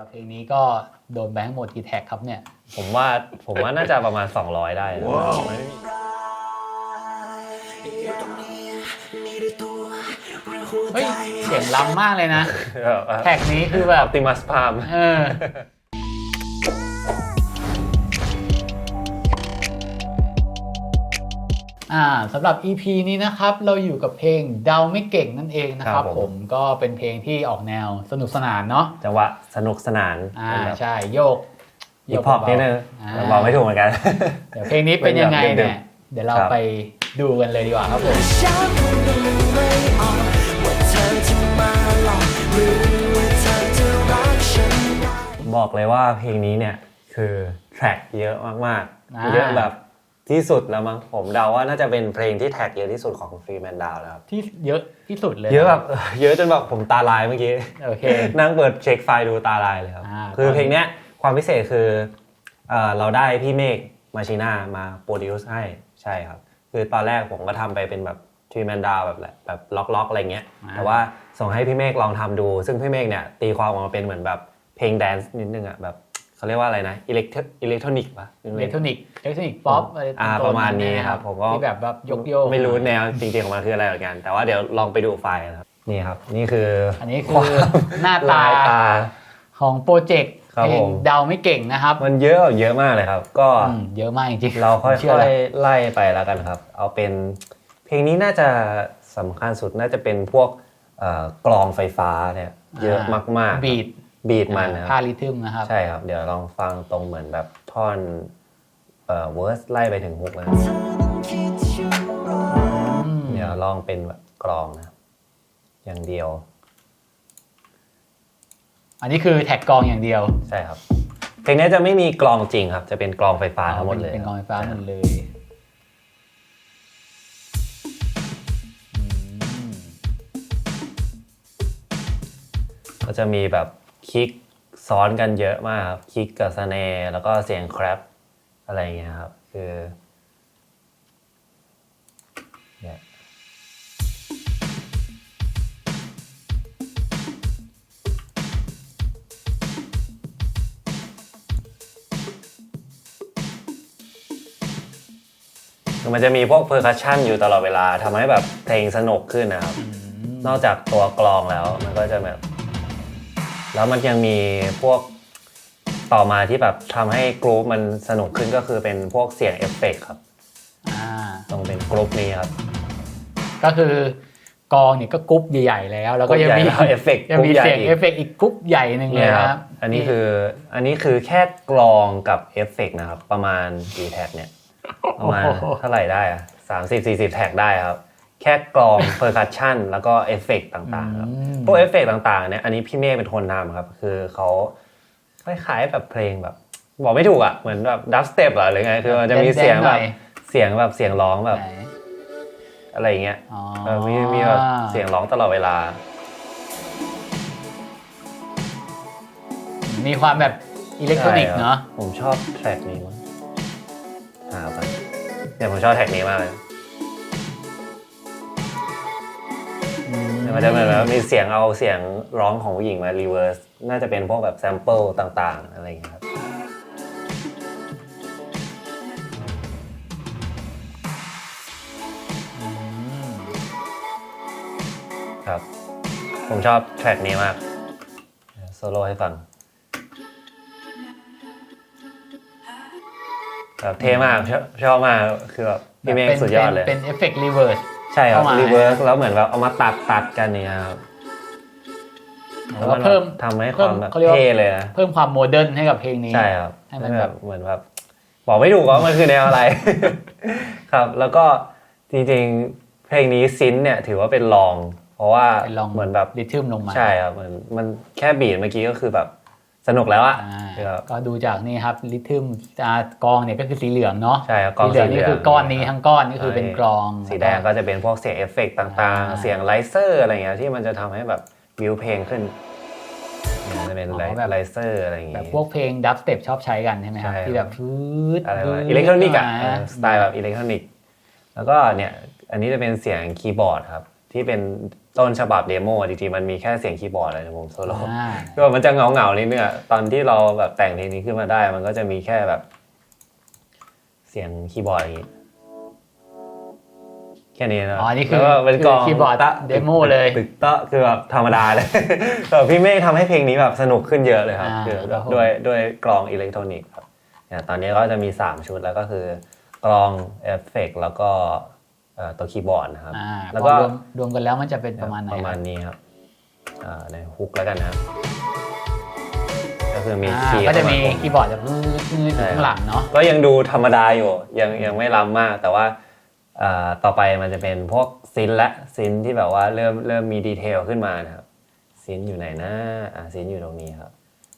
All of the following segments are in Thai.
หรับเพลงนี้ก็โดนไปทั้งหมดกี่แท็กครับเนี่ย ผมว่าผมว่าน่าจะประมาณ 200 ได้นะไม่เฮ้ยเสียงล้ำมากเลยนะแบบแท็กนี้คือแบบ ติมัสพาม เออ อ่าสำหรับ EP นี้นะครับเราอยู่กับเพลงเดาไม่เก่งนั่นเองนะครับผมก็เป็นเพลงที่ออกแนวสนุกสนานเนาะจังหวะสนุกสนานอ่าเป็นแบบใช่โยกฮิปฮอปนิดนึงอ่าบอกไม่ถูกเหมือนกัน เดี๋ยวเพลงนี้เป็นยังไงเป็นแบบเนี่ย เดี๋ยวเราครับ ไปดูกันเลยดีกว่าครับผม ฉันคงนึกไม่ออกว่าเธอจะมาหลอกหรือว่าเธอจะรักฉันได้ บอกเลยว่าเพลงนี้เนี่ยคือแทร็กเยอะมากอ่า ๆ เยอะแบบ ที่สุดแล้วมั้งผมเดาว่าน่าจะเป็นเพลงที่แท็กเยอะที่สุดของฟรีแมนดาวแล้วครับที่เยอะที่สุดเลย เยอะแบบเยอะจนแบบผมตาลายเมื่อกี้โอเคนั่งเปิดเช็คไฟล์ดูตาลายเลยครับอ่าคือเพลงเนี้ยความพิเศษคือเอ่อเราได้พี่เมฆมาชิน่ามาโปรดิวซ์ให้ใช่ครับ คือตอนแรกผมก็ทำไปเป็นแบบทรีแมนดาวแบบแหละแบบล็อกๆอะไรเงี้ย แต่ว่าส่งให้พี่เมฆลองทำดู ซึ่งพี่เมฆเนี่ยตีความออกมาเป็นเหมือนแบบเพลงแดนซ์นิดนึงอะแบบ เขาเรียกว่าอะไรนะอิเล็กทรอิเล็กทรอนิกส์ปะอิเล็กทรอนิกส์อิเล็กทรอนิกส์ป๊อปอะไรอ่าโซประมาณนี้ๆครับผมก็ที่แบบแบบยกโยกไม่รู้แนวจริงๆของมันคืออะไรเหมือนกัน แต่ว่าเดี๋ยวลองไปดูไฟล์นะครับนี่ครับ นี่คืออัอันนี้คือหน้าตาลายตาของโปรเจกต์ครับเพลผงมเดาไม่เก่งนะครับ มันเยอะเยอะมากเลยครับ ก็อืมเยอะมากจริงๆเราค่ชื่ออะไรยๆไล่ไปแล้วกันครับ เอาเป็นเพลงนี้น่าจะสำคัญสุดน่าจะเป็นพวกเอ่อกลองไฟฟ้าเนี่ยเยอะมากๆบีด บีดมันนะคท่ารับริทึมนะครับ ใช่ครับ เดี๋ยวลองฟังตรงเหมือนแบบท่อนเอ่อเวอร์สไล่ไปถึงฮุกนะคิดอยู่รออืมเดี๋ยวลองเป็นแบบกลองนะครับ อย่างเดียวอันนี้คือแท็กกลองอย่างเดียวใช่ครับเพลงนี้จะไม่มีกลองจริงครับ จะเป็นกลองไฟฟ้าทั้งหมดเลยเป็นกลองไฟฟ้าหมดเลยอืมก็จะมีแบบ คลิกซ้อนกันเยอะมากครับคลิกกับสแนร์แล้วก็เสียงแครปอะไรอย่างเงี้ยครับ คือเนี่ยคือมันจะมีพวกเพอร์คัชชันอยู่ตลอดเวลาทำให้แบบเพลงสนุกขึ้นนะครับ นอกจากตัวกลองแล้วมันก็จะแบบ แล้วมันยังมีพวกต่อมาที่แบบทำให้กรุ๊ปมันสนุกขึ้นก็คือเป็นพวกเสียงเอฟเฟกต์ครับ อ่า ต้องเป็นกรุ๊ปนี้ครับ ก็คือกลองเนี่ยก็กรุ๊ปใหญ่ๆแล้ว แล้วก็ยังมีกรุ๊ปใหญ่แล้วเอฟเฟกต์ยังมีกรุ๊ปใหญ่เสียงอีก เอฟเฟกต์อีกกรุ๊ปใหญ่หนึ่งเลเนี่ยยนะคครัรับบอันนี้คืออันนี้คือแค่กลองกับเอฟเฟกต์นะครับ ประมาณกี่แท็กเนี่ย ประมาณเท่าไหร่ได้อะสามสิบสี่สิบแท็กได้ครับ แค่กลองเพอร์คัชชันแล้วก็เอฟเฟกต์ต่างๆครับอืมพวกเอฟเฟกต์ต่างๆเนี่ยอันนี้พี่เมฆเป็นคนทำครับ คือเขาคล้ายๆแบบเพลงแบบ บอกไม่ถูกอะเหมือนแบบดับสเต็ปหรือไงคือมันจะมีเสียงแบบเสียงแบบเสียงร้องแบบไหนอะไรอย่างเงี้ยอ๋อเออมีมีแบบเสียงร้องตลอดเวลา มีความแบบอิเล็กทรอนิกส์ใช่ครับเนาะผมชอบแทร็กนี้มั้งหาไปเนี่ยผมชอบแทร็กนี้มากเลย มมันจะเหมือนแบบมีเสียงเอาเสียงร้องของผู้หญิงมารีเวิร์สน่าจะเป็นพวกแบบแซมเปิลต่างๆ อะไรอย่างเงี้ยครับอืมครับ ผมชอบแทร็กนี้มาก โซโล่ให้ฟังแบบเท่มากชอบชอบมากคือแบบพี่เมฆเป็นสุดยอดเลย เป็นเอฟเฟกต์รีเวิร์ส ใช่ครับเข้ามา รีเวิร์สแล้วเหมือนแบบเอามาตัดตัดกันเนี่ยครับแล้วก็เพิ่มทำให้คเพิ่วามแบบเขาเรียกว่าเท่เลยนะเพิ่มความโมเดิร์นให้กับเพลงนี้ ใช่ครับให้มันแบบ เหมือนแบบ บอกไม่ถูกว่ามันคือแนวอะไร ครับ แล้วก็จริงๆเพลงนี้ซินเนี่ย ถือว่าเป็นลอง เพราะว่าเป็นลองเหมือนแบบ ริทึมลงมา ใช่ครับเหมือนมันแค่บีดเมื่อกี้ก็คือแบบ สนุกแล้วอะอ่าคือแบบก็ดูจากนี่ครับริทึมกองเนี่ยก็คือสีเหลืองเนาะใช่ครับกล้สีองเหลืองนี่คือก้อนนี้ทั้งก้อนนี่คือเป็นกลอง สีแดงก็จะเป็นพวกเสียงเอฟเฟกต์ต่างอ่าๆเสียงไลเซอร์อะไรเงี้ยที่มันจะทำให้แบบวิวเพลงขึ้นเนี่ยจะเป็นไลไลเซอร์อะไรอย่างแบเงี้บยพวกเพลงดับสเต็ปชอบใช้กันใช่ไหมครับใช่ครับที่แบบฟืดอะไรฟืวะดอิเล็กทรอนิกส์อะาเออสไตล์แบบอิเล็กทรอนิกส์แล้วก็เนี่ยอันนี้จะเป็นเสียงคีย์บอร์ดครับ ที่เป็นต้นฉบับเดโมอะจริงๆมันมีแค่เสียงคีย์บอร์ดเลยนะผมโซโล่อ่าก็มันจะเงาเงาๆนิดนึงอะตอนที่เราแบบแต่งเพลงนี้ขึ้นมาได้ มันก็จะมีแค่แบบ เสียงคีย์บอร์ดอย่างนี้แค่นี้นะอ๋อนี่คือแล้วก็เป็นกลองคือคีย์บอร์ดตะเดโมเลยตึกเตะคือแบบธรรมดาเลยแบบพี่เมฆทำให้เพลงนี้แบบสนุกขึ้นเยอะเลยครับอ่าคือครับผมด้วยด้วยกลองอิเล็กทรอนิกส์ครับเนี่ยตอนนี้ก็จะมี 3 ชุดแล้วก็คือกลองเอฟเฟกต์แล้วก็เอ่อ ตัวคีย์บอร์ดนะครับอ่าแล้วก็พอรวมรวมกันแล้วมันจะเป็นประมาณไหนประมาณครับนี้ครับอ่าในฮุกแล้วกันนะครับ ก็คือมีอ่าคีย์ก็จะมีเข้าาคีย์บอร์ดแบบมือมืออยู่ข้างหลังเนาะก็ยังดูธรรมดาอยู่ยังยังไม่ล้ำมาก แต่ว่าอ่าต่อไปมันจะเป็นพวกซินและซินที่แบบว่าเริ่มเริ่มมีดีเทลขึ้นมานะครับซินอยู่ไหนนะอ่าซินอยู่ตรงนี้ครับ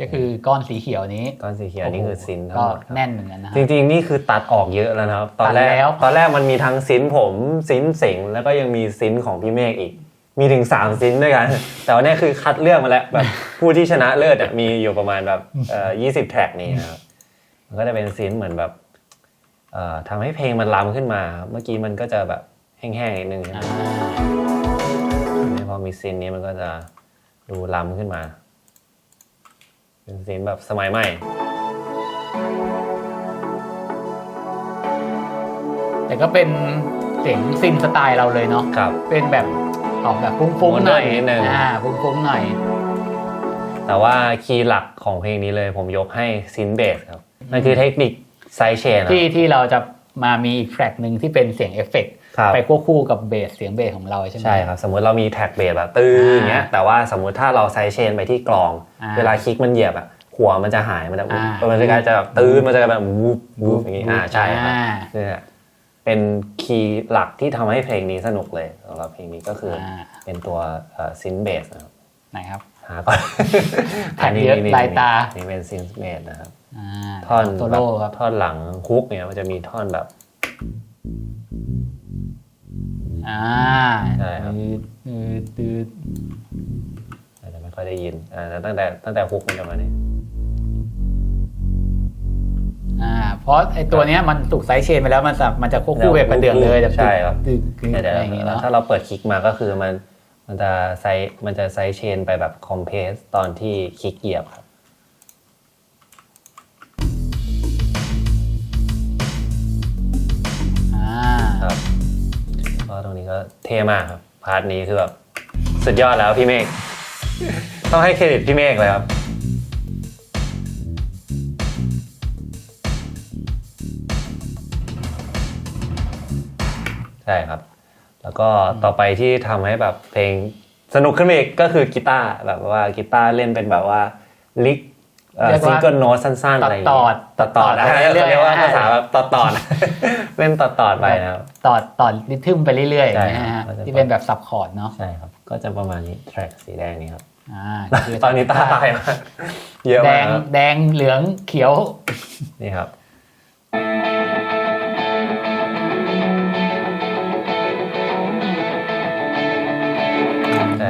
ก็คือก้อนสีเขียวนี้ก้อนสีเขียวนี่คือซินทั้งก็หมดครับแน่นเหมือนกันนะคจรับริงๆนี่คือตัดออกเยอะแล้วนะครับ ตอนแรกตัดแล้วตอนแรกมันมีทั้งซินผมซินเสงแล้วก็ยังมีซินของพี่เมฆอีก มีถึงสามซินด้วยกัน แต่ว่านี่คือคัดเลือกมาแล้วแบบผู้ที่ชนะเลิศอะมีอยู่ประมาณแบบเอ่อยี่สิบแทร็กนี้นะครับมันก็จะเป็นซินเหมือนแบบเอ่อทำให้เพลงมันล้ำขึ้นมาครับเมื่อกี้มันก็จะแบบแห้งๆนิดนึงใช่ไหมอ่าทีนี้พอมีซินนี้มันก็จะดูล้ำขึ้นมา เป็นซินแบบสมัยใหม่ แต่ก็เป็นเสียงซินสไตล์เราเลยเนาะครับ เป็นแบบออกแบบฟุ้งๆหน่อยโมเดิร์นนิดนึง อ่าฟุ้งๆหน่อย แต่ว่าคีย์หลักของเพลงนี้เลยผมยกให้ซินเบสครับ มันคือเทคนิคไซเชนที่ที่เราจะมามีอีกแทร็กหนึ่งที่เป็นเสียงเอฟเฟกต์ครับ ไปควบคู่กับเบสเสียงเบสของเราใช่ไหมใช่ครับสมมุติเรามีแท็กเบสแบบตื้ออย่างเงี้ยแต่ว่าสมมุติถ้าเราไซเชนไปที่กลองอ่าเวลาคลิกมันเหยียบอะหัวมันจะหายมันจะอ่ามันจะกลายจะแบบตื้อมันจะแบบวูบวูบอย่างงี้อ่าใช่ครับอ่าเนี่ยเป็นคีย์หลักที่ทำให้เพลงนี้สนุกเลยสำหรับเพลงนี้ก็คืออาเป็นตัวซินเบสนะครับไหนครับหาก่อนแท็กเยอะนนี้ลายตานี่เป็นซินเบสนะครับอ่าท่อนโซโล่แครับท่อนหลังฮุกเนี่ยมันจะมีท่อนแบบ อ่าใช่ครับ ตืดตืดตืดอาจจะไม่ค่อยได้ยินอ่าแต่ตั้งแต่ตั้งแต่ฮุกมันจะมาเนี่ยอ่าเพราะไอตัวเนี้ยมันถูกไซส์เชนไปแล้วมันจะมันจะควบคู่แบบกระเดื่องเลยแบบใช่ครับตึกตึกเดี๋ยวอะไรอย่างงี้เนาะถ้าเราเปิดคลิกมาก็คือมันมันจะไซส์มันจะไซส์เชนไปแบบคอมเพสตอนที่คลิกเหยียบครับ นี้ก็เท่มากครับ พาร์ทนี้คือแบบสุดยอดแล้วพี่เมฆ ต้องให้เครดิตพี่เมฆเลยครับใช่ครับ แล้วก็ต่อไปที่ทำให้แบบเพลงสนุกขึ้นไปอีกก็คือกีตาร์แบบว่ากีตาร์เล่นเป็นแบบว่าลิก ซิงว่าเกิลโน้ตสั้นๆอะไรอย่างตัเงี้ดยต่อตัดต่อตัดต่อนะไปเรื่อยๆเรียกว่าอ่าภาษาแบบตัดต่อเล่นตัดต่อไปนะครับต่อต่อริทึมไปเรื่อยๆใช่นะครัฮะบก็จะที่เป็นแบบสับคอร์ดเนาะใช่ครับ ก็จะประมาณนี้แทร็กสีแดงนี้ครับอ่าตอนนี้ตาตายมากเยอะแดมากงครับแดงเหลืองเขียวนี่ครับ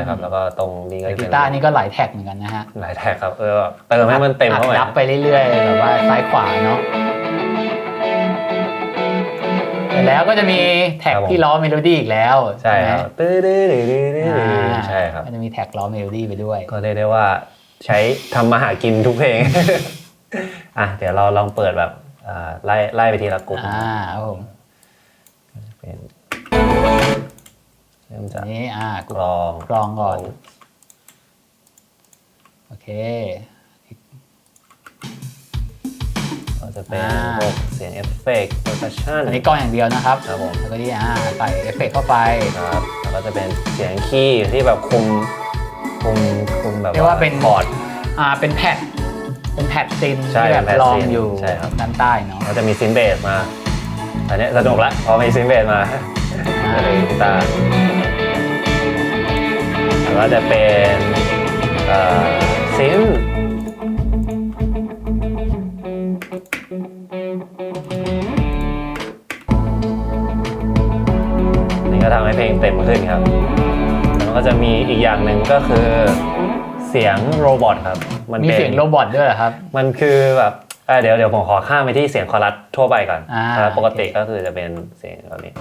ครับ แล้วก็ตรงนี้ก็แต่จะกีเป็นตาร์นี่ก็หลายแท็กเหมือนกันนะฮะหลายแท็กครับเออเติมให้มันเต็มเข้าไปอัดยับไปเรื่อยๆแบบว่าซ้ายขวาเนาะเสร็จแล้วก็จะมีแท็กที่ล้อเมโลดี้อีกแล้ว ใช่ครับไหมตื้อดื้อดื้อดื้อดื้ออ่าใช่ครับก็จะมีแท็กล้อเมโลดี้ไปด้วย ก็เรียกได้ว่าใช้ทำมาหากินทุกเพลงอะเดี๋ยวเราลองเปิดแบบอ่าไล่ไล่ไปทีละกลุ่มอ่าครับผมเป็น เริ่มอัจากนนี้อ่ากลองกลองก่อนโอเคก็จะเป็นอ่าพวกเสียงเอฟเฟกต์โปรดักชั่นอันนี้กลองอย่างเดียวนะครับครับผมแล้วก็ที่อ่าใส่เอฟเฟกต์เข้าไปครับแล้วก็จะเป็นเสียงคีย์ที่แบบคุมคุมคุมแบบเรียกว่าเป็นคอร์ดอ่าเป็นแพดเป็นแพดซินใช่ที่แบบเป็นแพดลองซินอยู่ใช่ครับด้านใต้เนาะแล้วจะมีซินเบสมาอันนี้สนุกละพอมีซินเบสมาก็เลยกีตาร์แล้ว ก็จะเป็นเอ่อซินนี่ก็ทำให้เพลงเต็มขึ้นครับ แล้วก็จะมีอีกอย่างหนึ่งก็คือเสียงโรบอทครับ มันมีเป็นเสียงโรบอทด้วยเหรอครับ มันคือแบบเอ่อเดี๋ยวเดี๋ยวผมขอข้ามไปที่เสียงคอรัสทั่วไปก่อนอ่าอ่าปกติโอเคก็คือจะเป็นเสียงแบบนี้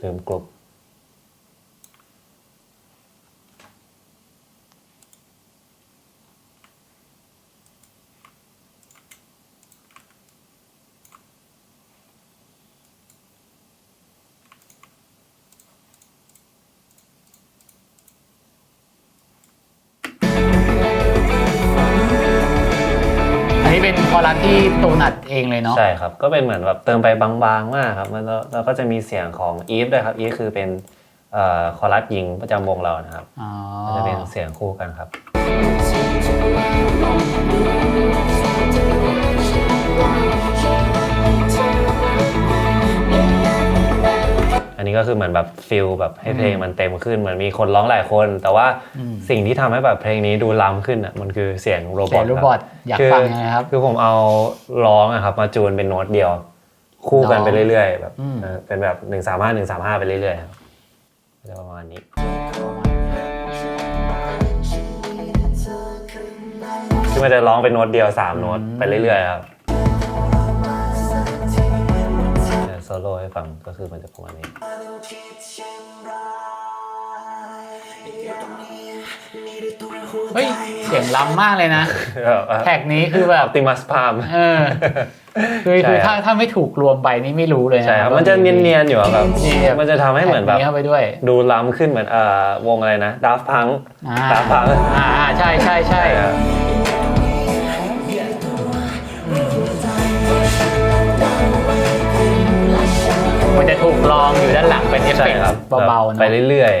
เติมกลบ คอรัสที่ตูนอัดเองเลยเนาะ ใช่ครับ ก็เป็นเหมือนแบบเติมไปบางๆมากครับมันแล้วแล้วก็จะมีเสียงของอีฟด้วยครับอีฟคือเป็นเอ่อคอรัสหญิงประจำวงเรานะครับอ๋อ ก็จะเป็นเสียงคู่กันครับ อันนี้ก็คือเหมือนแบบฟิลแบบให้เพลงมันเต็มขึ้นเหมือนมีคนร้องหลายคน แต่ว่าอืมสิ่งที่ทำให้แบบเพลงนี้ดูล้ำขึ้นอะมันคือเสียงโรบเสีอยทงโรบอทอยากคืฟังยังไงครับคือผมเอาร้องอะครับมาจูนเป็นโน้ตเดียว คู่กันไปเรื่อยๆแบบอืมเออเป็นแบบหนึ่งสามห้าหนึ่งสามห้าไปเรื่อยๆครับก็จะประมาณนี้คือมันจะร้องเป็นโน้ตเดียวสามโน้ตไปเรื่อยๆครับโซโล่ให้ฟังก็คือมันจะประมาณนี้ เฮ้ยเสียงล้ำมากเลยนะแท็กนี้คือแบบติมัสพามเออคือคือใช่ครับถ้าถ้าไม่ถูกรวมไปนี่ไม่รู้เลยนะใช่ครับมันจะเนียนๆอยู่อะแบบนี่แบบมันจะทำให้เหมือนแบบแท็กเข้าไปด้วย ดูล้ำขึ้นเหมือนเอ่อวงอะไรนะดัฟพังอ่าดัฟพังอ่าอ่าใช่ใช่ใช่ครับมันจะถูกลองอยู่ด้านหลังเป็นเอฟใช่เฟกต์ครับเบาๆไปเนาะเรื่อย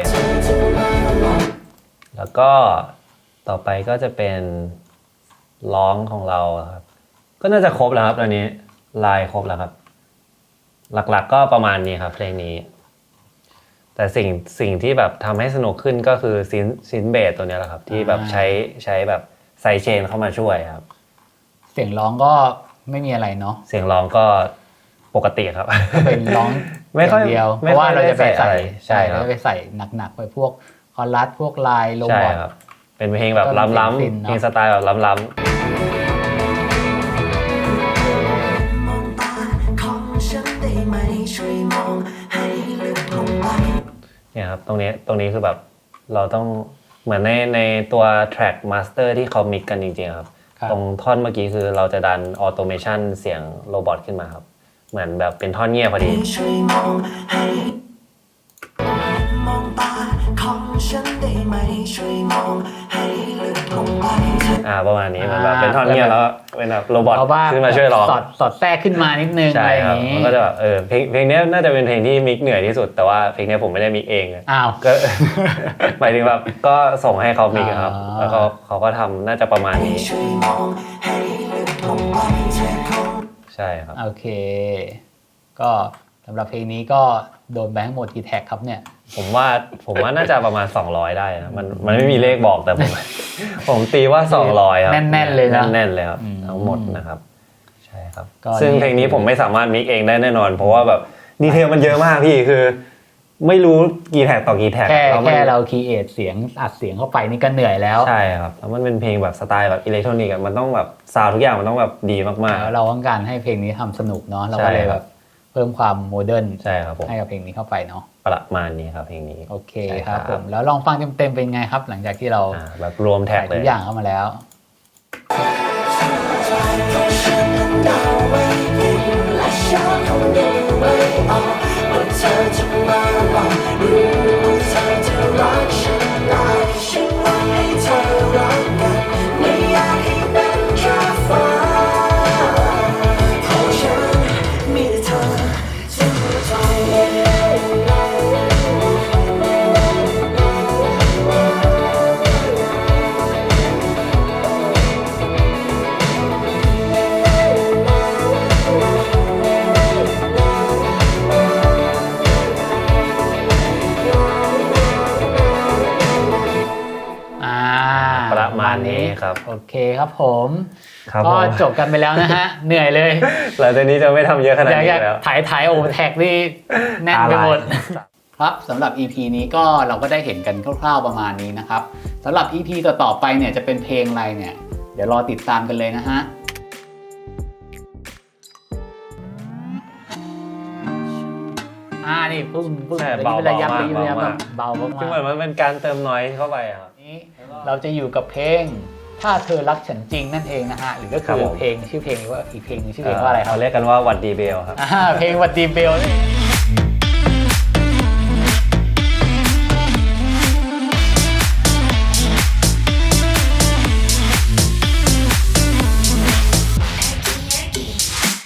ๆ แล้วก็ ต่อไปก็จะเป็นร้องของเราครับ ก็น่าจะครบแล้วครับตอนนี้ลายครบแล้วครับ หลักๆก็ประมาณนี้ครับ เพลงนี้ แต่สิ่งสิ่งที่แบบทำให้สนุกขึ้นก็คือซินซินเบสตัวเนี้ยแหละครับ ที่แบบใช้ใช้แบบไซเชนเข้ามาช่วยครับ เสียงร้องก็ไม่มีอะไรเนาะเสียงร้องก็ปกติครับ เป็นร้องไม่ค่อยางเดียวเพไม่ราะค่ว่าอยเราจะไปได้ใส่ใส่อะไรใช่ครับเราจะไปใส่หนักๆไปพวกคอรัสพวกลายโรใช่บอทครับ เป็นเพลงแบบก็มีล้ำเสียงๆฟินเนอะเพลงสไตล์แบบล้ำมองตาของฉันได้ไหมช่วยมองให้ลึกลงไปๆเนี่ยครับตรงนี้ตรงนี้คือแบบเราต้องเหมือนในในตัว track master ที่เขามิกกันจริงๆครับครับ ตรงท่อนเมื่อกี้คือเราจะดันออโตเมชันเสียงโรบอทขึ้นมาครับ เหมือนแบบเป็นท่อนเงียบพอดี ฉันได้ไหมช่วยมองให้ลึกลงไปอ่าประมาณนี้เหมือนแบบอ่าเป็นท่อนเงียบแล้วก็เป็นแบบโรบอทเอาว่าขึ้นมาช่วยร้องสอดสอดแทรกขึ้นมานิดนึงใช่อะไรอคย่ารับงนี้มันก็จะแบบเออเพลงเพลงนี้น่าจะเป็นเพลงที่มิกเหนื่อยที่สุดแต่ว่าเพลงนี้ผมไม่ได้มิกเองอะ อ้าว ก็ หมายถึงแบบก็ส่งให้เขามิกอะครับ อ่า แล้วเขาเขาก็ทำน่าจะประมาณนี้ ช่วยมองให้ลึกลงไปเธอคง ใช่ครับ โอเค ก็สำหรับเพลงนี้ก็ โดนไปทั้งหมดกี่แท็กครับเนี่ย ผมว่าผมว่าน่าจะประมาณ 200 ได้นะมันมันไม่มีเลขบอกแต่ผม ผมตีว่า 200ครับแน่นๆเลยนะแน่นๆเลยครับอืมทั้งหมดนะครับใช่ครับก็ซึ่งนี่เพลงนี้ผมไม่สามารถมิกเองได้แน่นอน เพราะว่าแบบดีเทลมันเยอะมากพี่คือ ไม่รู้กี่แท็กต่อกี่แท็กแค่ล้วมันแค่เราคีเอทเสียงอัดเสียงเข้าไปนี่ก็เหนื่อยแล้วใช่ครับแล้วมันเป็นเพลงแบบสไตล์แบบอิเล็กทรอนิกส์อะมันต้องแบบซาวด์ทุกอย่างมันต้องแบบดีมากแล้วเราต้องการให้เพลงนี้ทำสนุกเนาะเราใช่ก็เลยคแบรับบเพิ่มความโมเดิร์นๆใช่ครับผมให้กับเพลงนี้เข้าไปเนาะประมาณนี้ครับเพลงนี้โอเคใช่คครัรับบผมแล้วลองฟังเต็มๆเป็นไงครับ หลังจากที่เราอ่าแบบรวมแท็กใส่เลทุยกอย่างเข้ามาแล้วและฉันคงดูไม่ออก ครับ โอเคครับผมครับก็ผมจบกันไปแล้วนะฮะ เหนื่อยเลยหลังจากนี้จะไม่ทำเยอะขนาดอยากนี้อยากแล้วถ่ายถ่ายโอแท็กนี่แน่นไปหมดตาลายครับสำหรับ EP นี้ก็เราก็ได้เห็นกันคร่าวๆประมาณนี้นะครับสำหรับ EP ต่อๆไปเนี่ยจะเป็นเพลงอะไรเนี่ย เดี๋ยวรอติดตามกันเลยนะฮะอ่านี่พุ่งพุ่งใช่เป็นเบาๆระยะมากระยะเบามากเบามากคือเหมือนมันเป็นการเติมน้อยเข้าไปอะครับนี้เราจะอยู่กับเพลง ถ้าเธอรักฉันจริงนั่นเองนะฮะหรือก็ครัคืบอผม เพลงชื่อเพลงว่าอีกเพลงหนึงชื่อเพลงว่าอะไรครับ เขาเรียกกันว่าวัดดีเบลครับ อ่าเพลงวัดดีเบลนี่